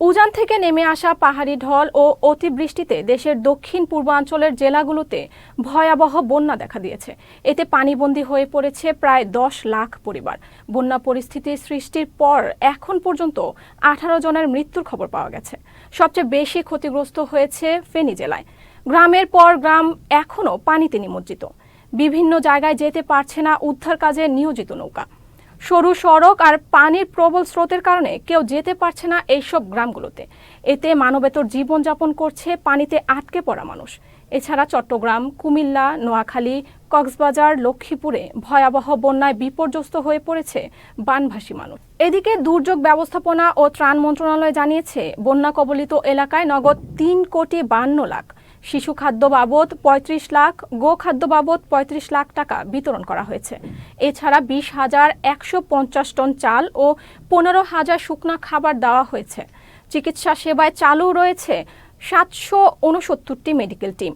উজান থেকে নেমে আসা পাহাড়ি ঢল ও অতিবৃষ্টিতে দেশের দক্ষিণ পূর্বাঞ্চলের জেলাগুলোতে ভয়াবহ বন্যা দেখা দিয়েছে। এতে পানিবন্দী হয়ে পড়েছে প্রায় দশ লাখ পরিবার। বন্যা পরিস্থিতির সৃষ্টির পর এখন পর্যন্ত আঠারো জনের মৃত্যুর খবর পাওয়া গেছে। সবচেয়ে বেশি ক্ষতিগ্রস্ত হয়েছে ফেনী জেলায়। গ্রামের পর গ্রাম এখনও পানিতে নিমজ্জিত। বিভিন্ন জায়গায় যেতে পারছে না উদ্ধার কাজে নিয়োজিত নৌকা। সরু সড়ক আর পানির প্রবল স্রোতের কারণে কেউ যেতে পারছে না এইসব গ্রামগুলোতে। এতে মানবেতর জীবনযাপন করছে পানিতে আটকে পড়া মানুষ। এছাড়া চট্টগ্রাম, কুমিল্লা, নোয়াখালী, কক্সবাজার, লক্ষ্মীপুরে ভয়াবহ বন্যায় বিপর্যস্ত হয়ে পড়েছে বানভাসী মানুষ। এদিকে দুর্যোগ ব্যবস্থাপনা ও ত্রাণ মন্ত্রণালয় জানিয়েছে বন্যা কবলিত এলাকায় নগদ তিন কোটি বান্ন লাখ শিশু খাদ্য বাবদ পঁয়ত্রিশ লাখ, গো খাদ্য বাবদ পঁয়ত্রিশ লাখ টাকা বিতরণ করা হয়েছে। এছাড়া বিশ হাজার একশো পঞ্চাশ টন চাল ও পনেরো হাজার শুকনা খাবার দেওয়া হয়েছে। চিকিৎসা সেবায় চালু রয়েছে সাতশো উনসত্তরটি মেডিকেল টিম।